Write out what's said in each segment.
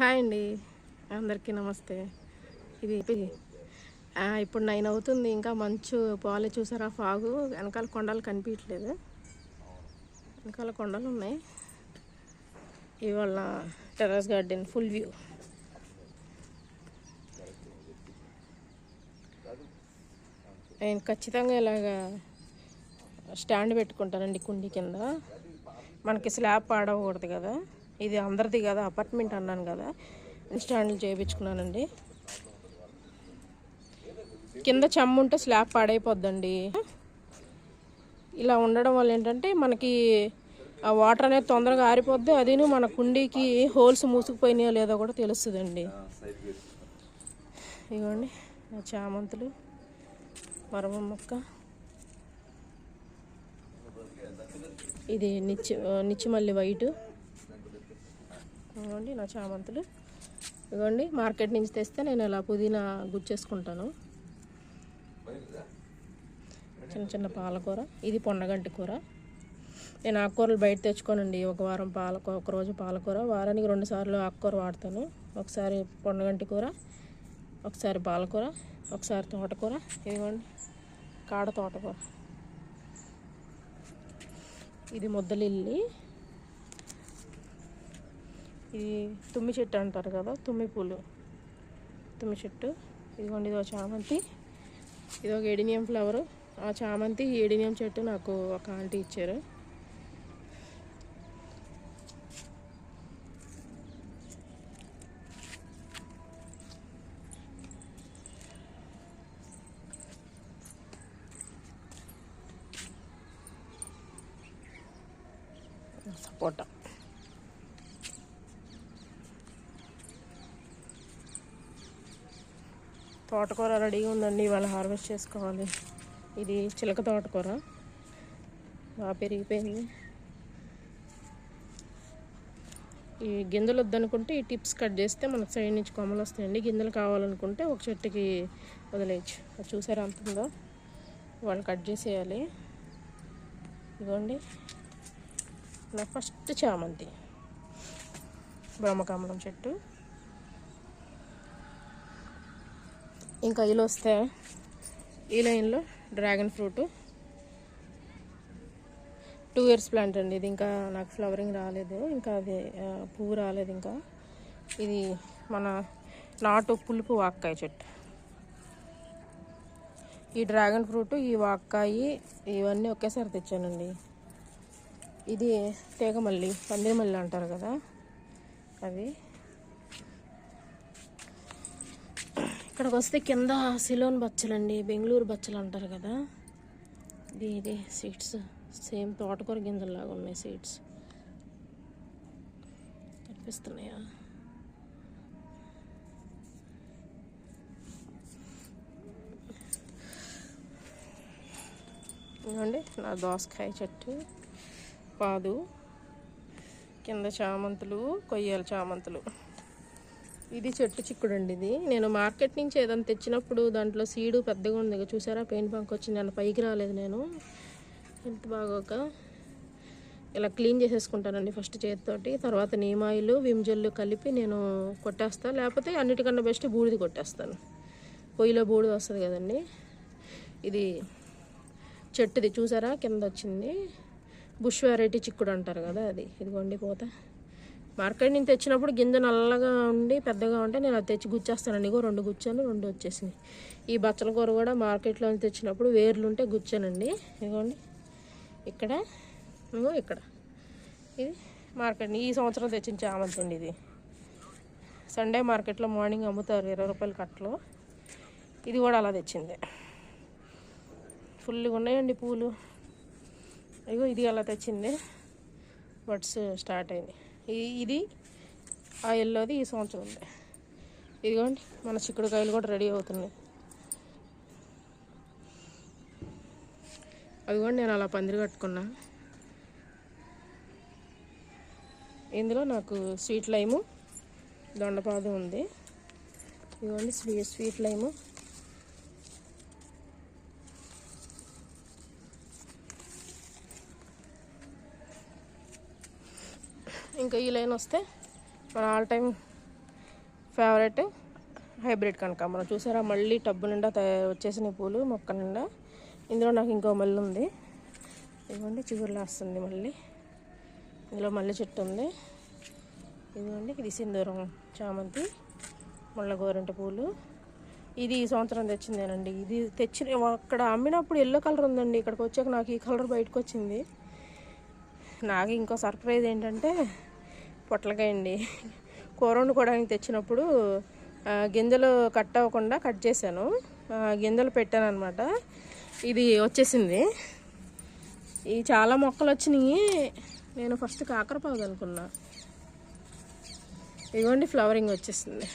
Hi అండి. అందరికీ నమస్తే. ఇది ఇప్పుడు నైన్ అవుతుంది. ఇంకా మంచు పాలు చూసారా? ఫాగు. వెనకాల కొండలు కనిపించట్లేదు. వెనకాల కొండలు ఉన్నాయి. ఇవాళ టెర్రస్ గార్డెన్ ఫుల్ వ్యూ. నేను ఖచ్చితంగా ఇలాగా స్టాండ్ పెట్టుకుంటానండి కుండీ కింద. మనకి స్లాబ్ పాడవకూడదు కదా. ఇది అందరిది కదా అపార్ట్మెంట్ అన్నాను కదా. స్టాండ్లు చేయించుకున్నానండి. కింద చెమ్ముంటే స్లాబ్ పాడైపోద్దండి. ఇలా ఉండడం వల్ల ఏంటంటే మనకి ఆ వాటర్ అనేది తొందరగా ఆరిపోద్ది. అదిను మన కుండీకి హోల్స్ మూసుకుపోయినాయో లేదో కూడా తెలుస్తుందండి. ఇవ్వండి చామంతులు మరమ మొక్క. ఇది నిచ్చి నిచ్చిమల్లి వైటు. ఇదిగోండి నా చామంతులు. ఇదిగోండి మార్కెట్ నుంచి తెస్తే నేను ఇలా పుదీనా గుచ్చేసుకుంటాను చిన్న చిన్న పాలకూర ఇది పొన్నగంటి కూర. నేను ఆకుకూరలు బయట తెచ్చుకోనండి ఒక వారం పాలకూర ఒక రోజు పాలకూర. వారానికి రెండు సార్లు ఆకుకూర వాడతాను. ఒకసారి పొన్నగంటి కూర ఒకసారి పాలకూర ఒకసారి తోటకూర. ఇదిగోండి కాడ తోటకూర. ఇది ముద్దలిల్లి. ఇది తుమ్మి చెట్టు అంటారు కదా తుమ్మి పూలు. తుమ్మి చెట్టు. ఇదిగోండి ఇది ఒక చామంతి. ఇది ఒక ఎడినియం ఫ్లవర్. ఆ చామంతి ఎడినియం చెట్టు నాకు ఒక ఆంటీ ఇచ్చారు. సపోటా. తోటకూర రెడీగా ఉందండి ఇవాళ హార్వెస్ట్ చేసుకోవాలి. ఇది చిలక తోటకూర. బాగా పెరిగిపోయింది. ఈ గింజలు వద్దనుకుంటే ఈ టిప్స్ కట్ చేస్తే మనకు సైడ్ నుంచి కొమ్మలు వస్తాయండి. గింజలు కావాలనుకుంటే ఒక చెట్టుకి వదిలేయచ్చు. అది చూసారా అంతుందో వాళ్ళు కట్ చేసేయాలి. ఇదిగోండి. నా ఫస్ట్ చామంతి. బ్రహ్మకమలం చెట్టు. ఇంకా ఇలా వస్తే ఈ లైన్లో dragon fruit. Two years plant అండి. ఇది ఇంకా నాకు ఫ్లవరింగ్ రాలేదు. ఇంకా అది పువ్వు రాలేదు ఇంకా. ఇది మన నాటు పులుపు వాక్కాయ చెట్టు. ఈ డ్రాగన్ ఫ్రూట్ ఈ వాక్కాయి ఇవన్నీ ఒకేసారి తెచ్చానండి. ఇది తీగమల్లి పందిరమల్లి అంటారు కదా అవి ఇక్కడికి వస్తే కింద సిలోన్ బచ్చలండి బెంగళూరు బచ్చలు అంటారు కదా. ఇది ఇది సీడ్స్ సేమ్ తోటకూర గింజల్లాగా ఉన్నాయి సీడ్స్ కనిపిస్తున్నాయా? ఇదిగోండి నా దోసకాయ చెట్టు పాదు. కింద చామంతులు కొయ్యాల చామంతులు. ఇది చెట్టు చిక్కుడు అండి ఇది. నేను మార్కెట్ నుంచి ఏదైనా తెచ్చినప్పుడు దాంట్లో సీడు పెద్దగా ఉంది చూసారా? పెయిన్ బంక్ వచ్చింది నన్ను పైకి రాలేదు నేను. ఎంత బాగోక ఇలా క్లీన్ చేసేసుకుంటానండి ఫస్ట్ చేతితోటి. తర్వాత నీమాయిలు విమ్జల్లు కలిపి నేను కొట్టేస్తాను లేకపోతే అన్నిటికన్నా బెస్ట్ బూడిది కొట్టేస్తాను. పొయ్యిలో బూడిద వస్తుంది కదండి. ఇది చెట్టుది చూసారా? కింద వచ్చింది. బుష్ వెరైటీ చిక్కుడు అంటారు కదా అది. ఇదిగోండి పోత. మార్కెట్ నుంచి తెచ్చినప్పుడు గింజ నల్లగా ఉండి పెద్దగా ఉంటే నేను అది తెచ్చి గుచ్చేస్తానండి. ఇగో రెండు గుచ్చాను రెండు వచ్చేసినాయి. ఈ బచ్చల కూర కూడా మార్కెట్లో తెచ్చినప్పుడు వేర్లు ఉంటే గుచ్చానండి. ఇదిగోండి ఇక్కడ ఇగో ఇక్కడ. ఇది మార్కెట్ ఈ సంవత్సరం తెచ్చిన చామంతి అండి ఇది. సండే మార్కెట్లో మార్నింగ్ అమ్ముతారు ఇరవై రూపాయల కట్టలు. ఇది కూడా అలా తెచ్చింది. ఫుల్గా ఉన్నాయండి పూలు. ఇగో ఇది అలా తెచ్చింది. బడ్స్ స్టార్ట్ అయింది ఇది ఆ ఎల్లోది ఈ సంవత్సరం ఉంది. ఇదిగోండి మన చిక్కుడుకాయలు కూడా రెడీ అవుతున్నాయి. అదిగోండి నేను అలా పందిరి కట్టుకున్నా. ఇందులో నాకు స్వీట్ లైము దొండపాదు ఉంది. ఇదిగోండి స్వీ స్వీట్ లైము. ఇంకా ఈ లైన్ వస్తే మన ఆల్ టైమ్ ఫేవరెట్ హైబ్రిడ్ కనకాంబరం చూసారా మళ్ళీ టబ్బు నిండా తయా- వచ్చేసిన పూలు మొక్క నిండా. ఇందులో నాకు ఇంకో మల్లె ఉంది. ఇదిగోండి చిగురులా వస్తుంది మళ్ళీ. ఇందులో మల్లె చెట్టు ఉంది. ఇదిగోండి ఇది సింధూరం చామంతి ముళ్ళ గోరంట పూలు. ఇది ఈ సంవత్సరం తెచ్చిందేనండి. ఇది తెచ్చిన అక్కడ అమ్మినప్పుడు ఎల్లో కలర్ ఉందండి. ఇక్కడికి వచ్చాక నాకు ఈ కలర్ బయటకు వచ్చింది. నాకు ఇంకో సర్ప్రైజ్ ఏంటంటే పొట్లకాయ అండి కూర వండుకోవడానికి తెచ్చినప్పుడు గింజలు కట్ అవ్వకుండా కట్ చేశాను. గింజలు పెట్టాను అనమాట ఇది వచ్చేసింది. ఈ చాలా మొక్కలు వచ్చినాయి. నేను ఫస్ట్ కాకరపాదు అనుకున్నా. ఇదిగోండి ఫ్లవరింగ్ వచ్చేసింది.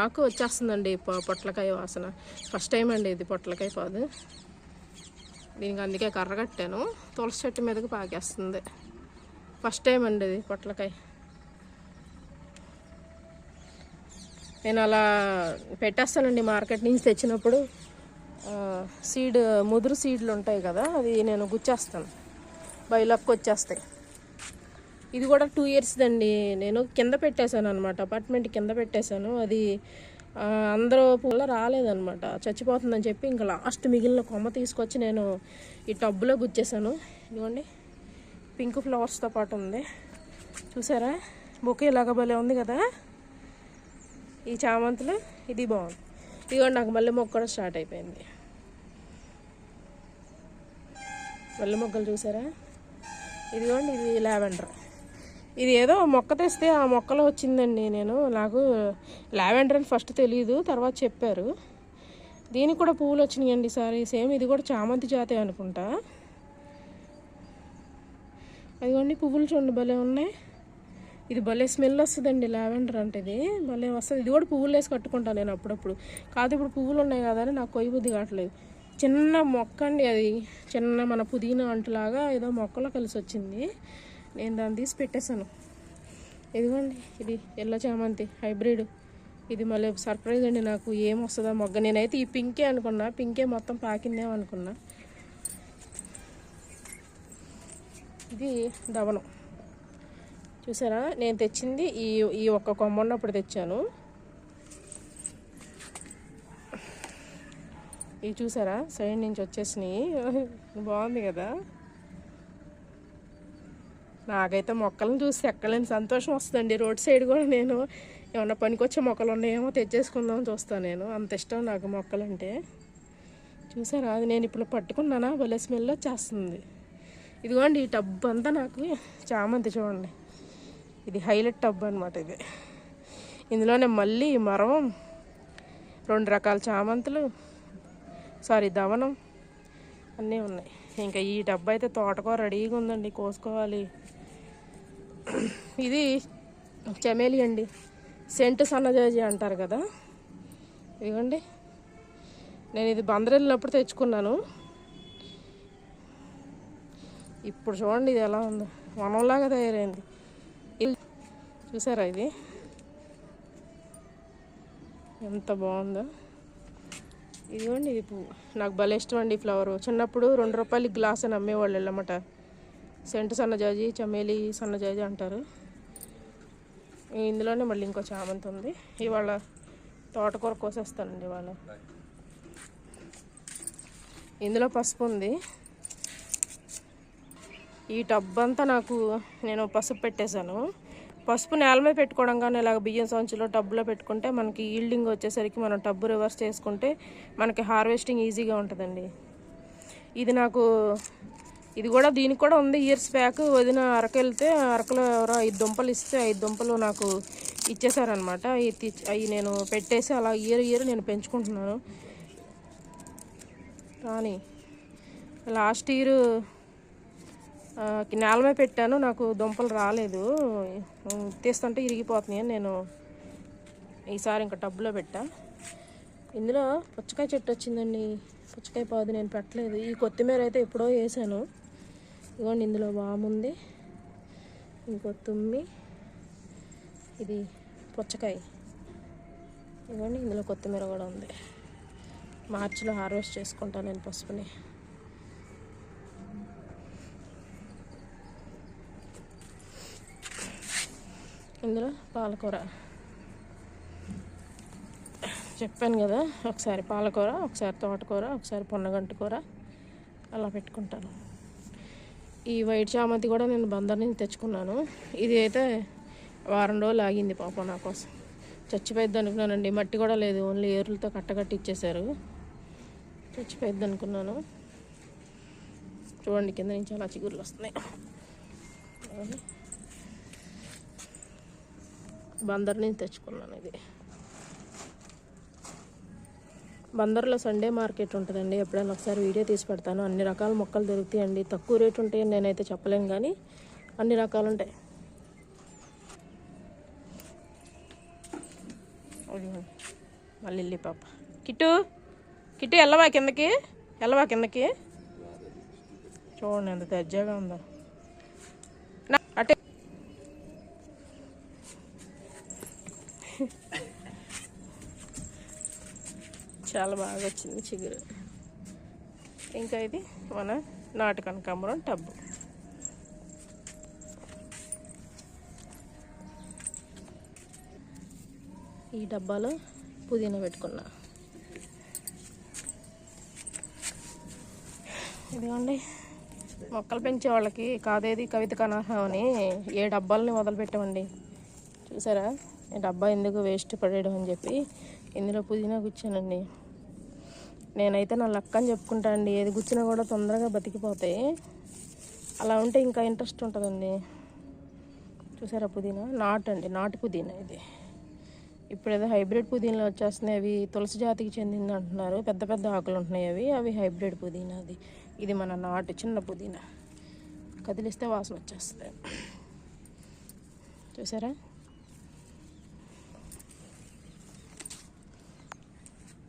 ఆకు వచ్చేస్తుందండి పొట్లకాయ వాసన. ఫస్ట్ టైం అండి ఇది పొట్లకాయ పాదు. దీనికి అందుకే కర్ర కట్టాను. తులసి చెట్టు మీదకి పాకేస్తుంది. ఫస్ట్ టైం అండి ఇది పొట్లకాయ. నేను అలా పెట్టేస్తానండి మార్కెట్ నుంచి తెచ్చినప్పుడు. సీడ్ ముదురు సీడ్లు ఉంటాయి కదా అది నేను గుచ్చేస్తాను. బయలక్కి వచ్చేస్తాయి. ఇది కూడా టూ ఇయర్స్ దండి. నేను కింద పెట్టేశాను అనమాట అపార్ట్మెంట్ కింద పెట్టేశాను. అది అందరూ పూల రాలేదనమాట చచ్చిపోతుందని చెప్పి ఇంకా లాస్ట్ మిగిలిన కొమ్మ తీసుకొచ్చి నేను ఈ టబ్బులో గుచ్చేసాను ఇదిగోండి పింక్ ఫ్లవర్స్తో పాటు ఉంది. చూసారా? బొకే లాగా భలే ఉంది కదా? ఈ చామంతులు ఇది బాగుంది. ఇదిగోండి నాకు మల్లె మొక్క కూడా స్టార్ట్ అయిపోయింది. మల్లె మొక్కలు చూసారా? ఇదిగోండి ఇది లావెండర్. ఇది ఏదో మొక్క తెస్తే ఆ మొక్కలో వచ్చిందండి నేను. నాకు లావెండర్ అని ఫస్ట్ తెలియదు తర్వాత చెప్పారు. దీనికి కూడా పువ్వులు వచ్చినాయండి సారీ. సేమ్ ఇది కూడా చామంతి జాతే అనుకుంటా. అదిగోండి పువ్వులు చూడండి భలే ఉన్నాయి. ఇది భలే స్మెల్ వస్తుందండి లావెండర్ అంటే ఇది. భలే వస్తుంది. ఇది కూడా పువ్వులు వేసి కట్టుకుంటాను నేను అప్పుడప్పుడు. కాదు ఇప్పుడు పువ్వులు ఉన్నాయి కదా అని నాకు కొయ్యి బుద్ధి కావట్లేదు. చిన్న మొక్క అండి అది. చిన్న మన పుదీనా అంటులాగా ఏదో మొక్కలో కలిసి వచ్చింది. నేను దాన్ని తీసి పెట్టేశాను. ఇదిగోండి ఇది ఎల్లో చామంతి హైబ్రిడ్. ఇది మళ్ళీ సర్ప్రైజ్ అండి నాకు. ఏం వస్తుందా మొగ్గ. నేనైతే ఈ పింకే అనుకున్నా. పింకే మొత్తం పాకిందేమో అనుకున్నా. ఇది దవనం. చూసారా? నేను తెచ్చింది ఈ ఈ ఒక్క కొమ్మ ఉన్నప్పుడు తెచ్చాను. ఇవి చూసారా? సైడ్ నుంచి వచ్చేసినాయి. బాగుంది కదా? నాకైతే మొక్కలను చూసి ఎక్కలేని సంతోషం వస్తుందండి. రోడ్ సైడ్ కూడా నేను ఏమన్నా పనికొచ్చే మొక్కలు ఉన్నాయేమో తెచ్చేసుకుందాం చూస్తాను నేను. అంత ఇష్టం నాకు మొక్కలంటే. చూసారా? అది నేను ఇప్పుడు పట్టుకున్నానా? భలే స్మెల్ వచ్చేస్తుంది. ఇదిగోండి ఈ టబ్ అంతా నాకు చామంతి చూడండి. ఇది హైలైట్ టబ్ అనమాట ఇది. ఇందులోనే మళ్ళీ మరవం రెండు రకాల చామంతులు సారీ దవనం అన్నీ ఉన్నాయి. ఇంకా ఈ డబ్బా అయితే తోటకూర రెడీగా ఉందండి కోసుకోవాలి. ఇది చమేలి అండి. సెంటు సన్నజాజి అంటారు కదా. ఇదిగోండి. నేను ఇది బందరెళ్ళినప్పుడు తెచ్చుకున్నాను. ఇప్పుడు చూడండి ఇది ఎలా ఉందో. వనంలాగా తయారైంది. చూసారా ఇది? ఎంత బాగుందో. ఇదిగోండి ఇది పువ్వు. నాకు భలే ఇష్టం అండి ఈ ఫ్లవర్. చిన్నప్పుడు రెండు రూపాయలు గ్లాస్ అని అమ్మేవాళ్ళు వెళ్ళమాట. సెంటు సన్నజాజి చమేలి సన్నజాజి అంటారు. ఇందులోనే మళ్ళీ ఇంకో చామంతి ఉంది. ఇవాళ తోటకూర కోసేస్తానండి ఇవాళ. ఇందులో పసుపు ఉంది. ఈ టబ్ అంతా నాకు నేను పసుపు పెట్టేశాను. పసుపు నేల మీద పెట్టుకోవడం కానీ ఇలాగ బియ్యం సంచులో టబ్బులో పెట్టుకుంటే మనకి ఈల్డింగ్ వచ్చేసరికి మనం టబ్బు రివర్స్ చేసుకుంటే మనకి హార్వెస్టింగ్ ఈజీగా ఉంటుందండి. ఇది నాకు ఇది కూడా దీనికి కూడా ఉంది ఇయర్స్ బ్యాక్ వదిన అరకు వెళ్తే అరకులో ఎవరో ఐదు దుంపలు ఇస్తే ఐదు దుంపలు నాకు ఇచ్చేసారనమాట అవి నేను పెట్టేసి అలా ఇయర్ ఇయర్ నేను పెంచుకుంటున్నాను. కానీ లాస్ట్ ఇయర్ నేలమే పెట్టాను నాకు దుంపలు రాలేదు. తీస్తుంటే ఇరిగిపోతున్నాయి అని నేను ఈసారి ఇంకా టబ్లో పెట్టా. ఇందులో పుచ్చకాయ చెట్టు వచ్చిందండి. పుచ్చకాయ పాదు నేను పెట్టలేదు. ఈ కొత్తిమీర అయితే ఎప్పుడో వేసాను. ఇదిగోండి ఇందులో వాముంది ఇంకో తుమ్మి ఇది పుచ్చకాయ. ఇదిగోండి ఇందులో కొత్తిమీర కూడా ఉంది. మార్చిలో హార్వెస్ట్ చేసుకుంటాను నేను పసుపుని. ఇందులో పాలకూర. చెప్పాను కదా ఒకసారి పాలకూర ఒకసారి తోటకూర ఒకసారి పొన్నగంటి కూర. అలా పెట్టుకుంటాను. ఈ వైట్ చామంతి కూడా నేను బందర్ నుంచి తెచ్చుకున్నాను. ఇది అయితే వారం రోజులు ఆగింది పాపం నా కోసం. చచ్చిపోయిద్ది అనుకున్నానండి. మట్టి కూడా లేదు. ఓన్లీ ఏరులతో కట్టకట్టి ఇచ్చేశారు. చచ్చిపోయిద్ది అనుకున్నాను. చూడండి కింద నుంచి అలా చిగురులు వస్తున్నాయి. బందర్ నుంచి తెచ్చుకున్నాను ఇది బందర్లో సండే మార్కెట్ ఉంటుందండి. ఎప్పుడైనా ఒకసారి వీడియో తీసి పెడతాను. అన్ని రకాల మొక్కలు దొరుకుతాయండి. తక్కువ రేటు ఉంటాయని నేనైతే చెప్పలేను కానీ అన్ని రకాలు ఉంటాయి. మళ్ళీ పాప కిట్టు కిట్టు వెళ్ళవా కిందకి? వెళ్ళవా కిందకి? చూడండి ఎంత దర్జాగా ఉందో. చాలా బాగా వచ్చింది చిగురు. ఇంకా ఇది మన నాటు కనకాంబరం టబ్బు. ఈ డబ్బాలో పుదీనా పెట్టుకున్నా. ఇదిగోండి మొక్కలు పెంచే వాళ్ళకి కాదేది కవిత కనహం అని ఏ డబ్బాలని వదిలిపెట్టామండి చూసారా? ఈ డబ్బా ఎందుకు వేస్ట్ పడేయడం అని చెప్పి ఇందులో పుదీనా కూర్చానండి నేనైతే నా లక్క అని చెప్పుకుంటా అండి. ఏది గుచ్చినా కూడా తొందరగా బతికిపోతాయి. అలా ఉంటే ఇంకా ఇంట్రెస్ట్ ఉంటుందండి. చూసారా పుదీనా? నాటు అండి. నాటు పుదీనా ఇది. ఇప్పుడు ఏదో హైబ్రిడ్ పుదీనాలు వచ్చేస్తున్నాయి. అవి తులసి జాతికి చెందింది అంటున్నారు. పెద్ద పెద్ద ఆకులు ఉంటున్నాయి అవి. అవి హైబ్రిడ్ పుదీనా అది. ఇది మన నాటు చిన్న పుదీనా. కదిలిస్తే వాసన వచ్చేస్తుంది. చూసారా?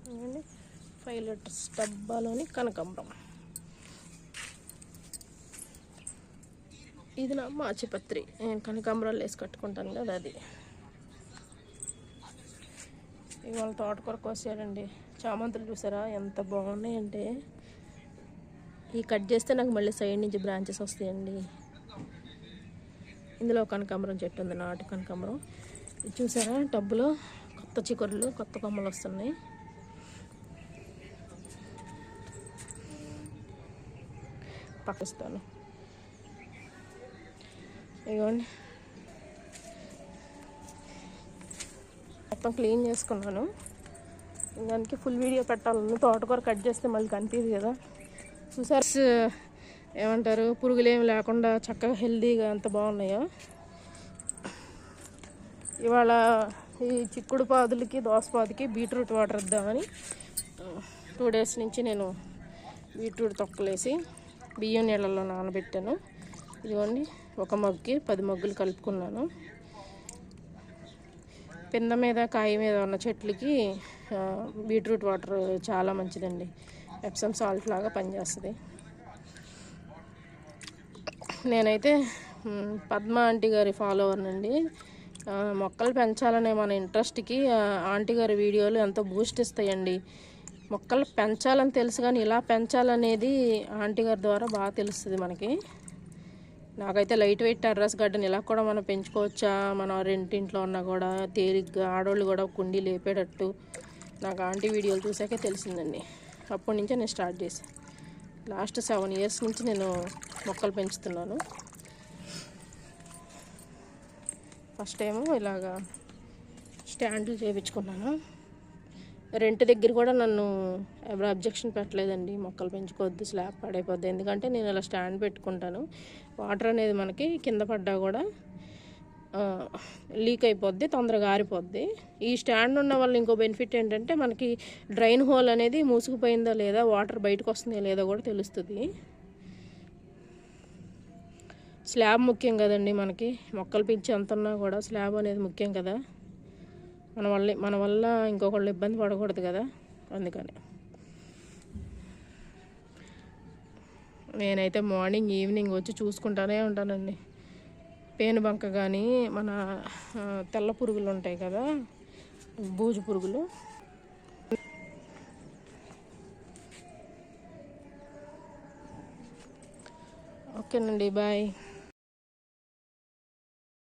చూడండి ఫైవ్ లీటర్స్ డబ్బాలోని కనకాంబరం. ఇది నా మాచిపత్రి. నేను కనకాంబరాలు వేసి కట్టుకుంటాను కదా అది. ఇవాళ తోటకూర కోసారండి చామంతులు చూసారా? ఎంత బాగున్నాయంటే. ఈ కట్ చేస్తే నాకు మళ్ళీ సైడ్ నుంచి బ్రాంచెస్ వస్తాయండి. ఇందులో కనకాంబరం చెట్టు ఉంది నాటు కనకాంబరం. ఇది చూసారా? టబ్బులో కొత్త చిక్కురులు కొత్త కొమ్మలు వస్తున్నాయి. పక్కస్తాను. ఇదిగోండి మొత్తం క్లీన్ చేసుకున్నాను. దానికి ఫుల్ వీడియో పెట్టాలని తోటకూర కట్ చేస్తే మళ్ళీ కనిపించదు కదా. చూసారు? ఏమంటారు? పురుగులు ఏమి లేకుండా చక్కగా హెల్దీగా ఎంత బాగున్నాయో. ఇవాళ ఈ చిక్కుడు పాదులకి దోసపాదుకి బీట్రూట్ వాటర్ ఇద్దామని టూ డేస్ నుంచి నేను బీట్రూట్ తొక్కలేసి బియ్యం నీళ్ళల్లో నానబెట్టాను. ఇదిగోండి ఒక మగ్గుకి పది మగ్గులు కలుపుకున్నాను. పింద మీద కాయ మీద ఉన్న చెట్లకి బీట్రూట్ వాటర్ చాలా మంచిదండి. ఎప్సమ్ సాల్ట్ లాగా పనిచేస్తుంది. నేనైతే పద్మ ఆంటీ గారి ఫాలోవర్నండి మొక్కలు పెంచాలనే మన ఇంట్రెస్ట్కి ఆంటీ గారి వీడియోలు ఎంతో బూస్ట్ ఇస్తాయండి. మొక్కలు పెంచాలని తెలుసు కానీ ఇలా పెంచాలనేది ఆంటీ గారి ద్వారా బాగా తెలుస్తుంది మనకి. నాకైతే లైట్ వెయిట్ టెర్రస్ గార్డెన్ ఇలా కూడా మనం పెంచుకోవచ్చా? మన రెంటింట్లో ఉన్నా కూడా తేలిగ్గా ఆడవాళ్ళు కూడా కుండీ లేపేటట్టు. నాకు ఆంటీ వీడియోలు చూసాకే తెలిసిందండి. అప్పటి నుంచే నేను స్టార్ట్ చేశాను లాస్ట్ సెవెన్ ఇయర్స్ నుంచి నేను మొక్కలు పెంచుతున్నాను. ఫస్ట్ ఏమో ఇలాగా స్టాండ్లు చేయించుకున్నాను రెంట్ దగ్గర కూడా నన్ను ఎవరు అబ్జెక్షన్ పెట్టలేదండి. మొక్కలు పెంచుకోవద్దు స్లాబ్ పడైపోద్ది. ఎందుకంటే నేను ఇలా స్టాండ్ పెట్టుకుంటాను. వాటర్ అనేది మనకి కింద పడ్డా కూడా లీక్ అయిపోద్ది తొందరగా ఆరిపోద్ది. ఈ స్టాండ్ ఉన్న వల్ల ఇంకో బెనిఫిట్ ఏంటంటే మనకి డ్రైన్ హోల్ అనేది మూసుకుపోయిందా లేదా వాటర్ బయటకు వస్తుందా లేదా కూడా తెలుస్తుంది. స్లాబ్ ముఖ్యం కదండి మనకి. మొక్కలు పెంచి ఎంత ఉన్నా కూడా స్లాబ్ అనేది ముఖ్యం కదా. మన వల్ల మన వల్ల ఇంకొకళ్ళు ఇబ్బంది పడకూడదు కదా అందుకని. నేనైతే మార్నింగ్ ఈవినింగ్ వచ్చి చూసుకుంటానే ఉంటానండి. పేనుబంక కానీ మన తెల్ల పురుగులు ఉంటాయి కదా బూజు పురుగులు. ఓకేనండి బాయ్.